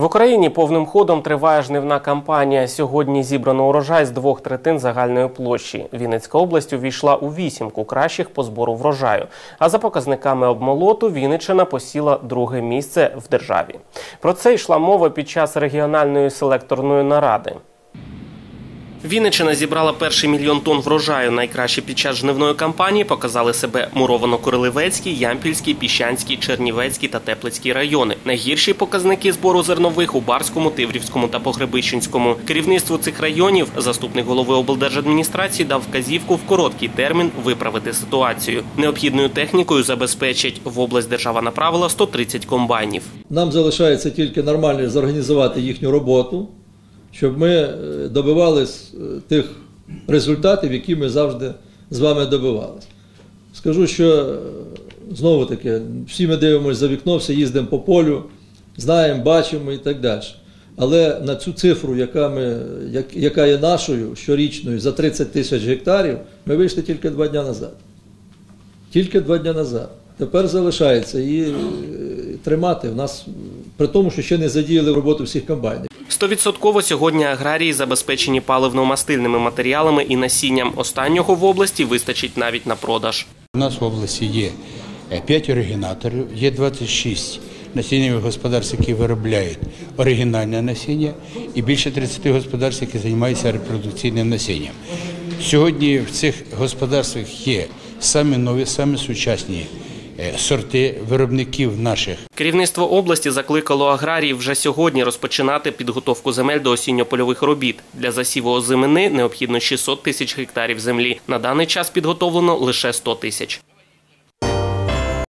В Україні повним ходом триває жнивна кампанія. Сьогодні зібрано урожай з двох третин загальної площі. Вінницька область увійшла у вісімку кращих по збору врожаю. А за показниками обмолоту Вінниччина посіла друге місце в державі. Про це йшла мова під час регіональної селекторної наради. Вінниччина зібрала перший мільйон тонн врожаю. Найкраще під час жнивної кампанії показали себе Муровано-Королевецький, Ямпільський, Піщанський, Чернівецький та Теплицький райони. Найгірші показники збору зернових у Барському, Тиврівському та Погребищенському. Керівництву цих районів заступник голови облдержадміністрації дав вказівку в короткий термін виправити ситуацію. Необхідною технікою забезпечить в область держава направила 130 комбайнів. Нам залишається тільки нормально зорганізувати їхню роботу, щоб ми е, добивались е, тих результатів, які ми завжди з вами добивалися. Скажу, що е, знову таки, всі ми дивимося за вікно, всі їздимо по полю, знаємо, бачимо і так далі. Але на цю цифру, яка, ми, яка є нашою щорічною за 30 тисяч гектарів, ми вийшли тільки два дні назад. Тільки два дні назад. Тепер залишається її тримати. В нас при тому, що ще не задіяли в роботу всіх комбайнів. Стовідсотково сьогодні аграрії забезпечені паливно-мастильними матеріалами і насінням. Останнього в області вистачить навіть на продаж. У нас в області є 5 оригінаторів, є 26 насіннєвих господарств, які виробляють оригінальне насіння, і більше 30 господарств, які займаються репродукційним насінням. Сьогодні в цих господарствах є самі нові, самі сучасні е, сорти виробників наших Керівництво області закликало аграріїв вже сьогодні розпочинати підготовку земель до осінньо-польових робіт. Для засіву озимини необхідно 600 тисяч гектарів землі. На даний час підготовлено лише 100 тисяч.